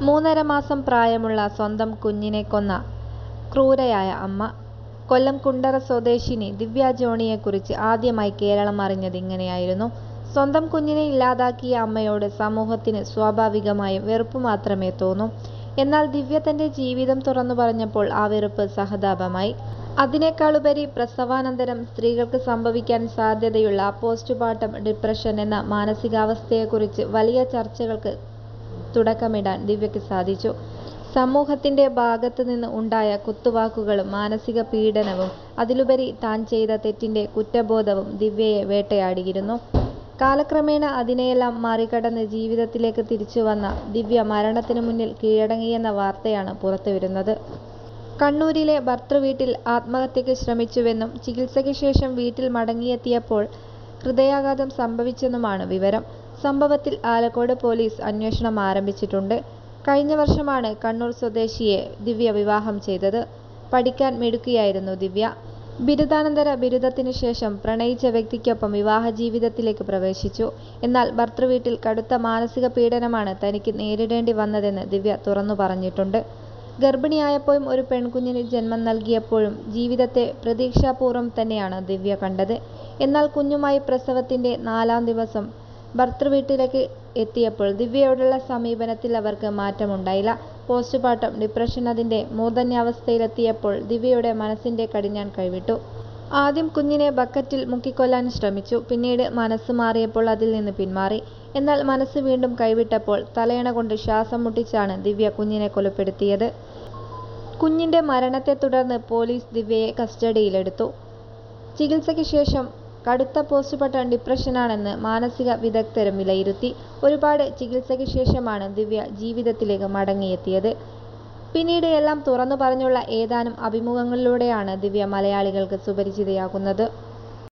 മൂന്നര മാസം പ്രായമുള്ള സ്വന്തം കുഞ്ഞിനെ കൊന്ന ക്രൂരയായ അമ്മ. കൊല്ലം കുണ്ടറ സ്വദേശിനി ദിവ്യ ജോണിയെക്കുറിച്ച് ആദ്യമായി കേരളം അറിഞ്ഞത് ഇങ്ങനെയായിരുന്നു. സ്വന്തം കുഞ്ഞിനെ ഇല്ലാതാക്കിയ അമ്മയോട് സമൂഹത്തിന് സ്വാഭാവികമായും വെറുപ്പ് മാത്രമേ തോന്നൂ. എന്നാൽ ദിവ്യ തന്റെ ജീവിതം തുറന്നു പറഞ്ഞപ്പോൾ ആ വെറുപ്പ് സഹതാപമായി. അതിനേക്കാളുപരി പ്രസവാനന്തരം സ്ത്രീകൾക്ക് സംഭവിക്കാൻ സാധ്യതയുള്ള പോസ്റ്റ്മോർട്ടം ഡിപ്രഷൻ എന്ന മാനസികാവസ്ഥയെക്കുറിച്ച് വലിയ ചർച്ചകൾക്ക് തുടക്കമിടാൻ ദിവ്യയ്ക്ക് സാധിച്ചു. സമൂഹത്തിന്റെ ഭാഗത്തു നിന്ന് ഉണ്ടായ കുത്തുവാക്കുകളും മാനസിക പീഡനവും അതിലുപരി താൻ ചെയ്ത തെറ്റിന്റെ കുറ്റബോധവും ദിവ്യയെ വേട്ടയാടിയിരുന്നു. കാലക്രമേണ അതിനെയെല്ലാം മറികടന്ന് ജീവിതത്തിലേക്ക് തിരിച്ചുവന്ന ദിവ്യ മരണത്തിനു മുന്നിൽ കീഴടങ്ങിയെന്ന വാർത്തയാണ് പുറത്തുവരുന്നത്. കണ്ണൂരിലെ ഭർതൃവീട്ടിൽ ആത്മഹത്യയ്ക്ക് ശ്രമിച്ചുവെന്നും ചികിത്സയ്ക്ക് ശേഷം വീട്ടിൽ മടങ്ങിയെത്തിയപ്പോൾ ഹൃദയാഘാതം സംഭവിച്ചെന്നുമാണ് വിവരം. സംഭവത്തിൽ ആലക്കോട് പോലീസ് അന്വേഷണം ആരംഭിച്ചിട്ടുണ്ട്. കഴിഞ്ഞ വർഷമാണ് കണ്ണൂർ സ്വദേശിയെ ദിവ്യ വിവാഹം ചെയ്തത്. പഠിക്കാൻ മിടുക്കിയായിരുന്നു ദിവ്യ. ബിരുദാനന്തര ബിരുദത്തിന് ശേഷം പ്രണയിച്ച വ്യക്തിക്കൊപ്പം വിവാഹ ജീവിതത്തിലേക്ക് പ്രവേശിച്ചു. എന്നാൽ ഭർത്തൃവീട്ടിൽ കടുത്ത മാനസിക പീഡനമാണ് തനിക്ക് നേരിടേണ്ടി വന്നതെന്ന് ദിവ്യ തുറന്നു പറഞ്ഞിട്ടുണ്ട്. ഗർഭിണിയായപ്പോഴും ഒരു പെൺകുഞ്ഞിന് ജന്മം നൽകിയപ്പോഴും ജീവിതത്തെ പ്രതീക്ഷാപൂർവം തന്നെയാണ് ദിവ്യ കണ്ടത്. എന്നാൽ കുഞ്ഞുമായി പ്രസവത്തിന്റെ നാലാം ദിവസം ഭർതൃവീട്ടിലേക്ക് എത്തിയപ്പോൾ ദിവ്യയോടുള്ള സമീപനത്തിൽ അവർക്ക് മാറ്റമുണ്ടായില്ല. പോസ്റ്റ്മോർട്ടം ഡിപ്രഷൻ അതിന്റെ മൂർധന്യാവസ്ഥയിലെത്തിയപ്പോൾ ദിവ്യയുടെ മനസ്സിന്റെ കടിഞ്ഞാൺ കൈവിട്ടു. ആദ്യം കുഞ്ഞിനെ ബക്കറ്റിൽ മുക്കിക്കൊല്ലാൻ ശ്രമിച്ചു. പിന്നീട് മനസ്സ് മാറിയപ്പോൾ അതിൽ നിന്ന് പിന്മാറി. എന്നാൽ മനസ്സ് വീണ്ടും കൈവിട്ടപ്പോൾ തലയണ കൊണ്ട് ശ്വാസം മുട്ടിച്ചാണ് ദിവ്യ കുഞ്ഞിനെ കൊലപ്പെടുത്തിയത്. കുഞ്ഞിന്റെ മരണത്തെ തുടർന്ന് പോലീസ് ദിവ്യയെ കസ്റ്റഡിയിലെടുത്തു. ചികിത്സയ്ക്ക് ശേഷം കടുത്ത പോസ്റ്റ്മോർട്ടം ഡിപ്രഷനാണെന്ന് മാനസിക വിദഗ്ധരും വിലയിരുത്തി. ഒരുപാട് ചികിത്സയ്ക്ക് ശേഷമാണ് ദിവ്യ ജീവിതത്തിലേക്ക് മടങ്ങിയെത്തിയത്. പിന്നീട് എല്ലാം തുറന്നു പറഞ്ഞുള്ള ഏതാനും അഭിമുഖങ്ങളിലൂടെയാണ് ദിവ്യ മലയാളികൾക്ക് സുപരിചിതയാകുന്നത്.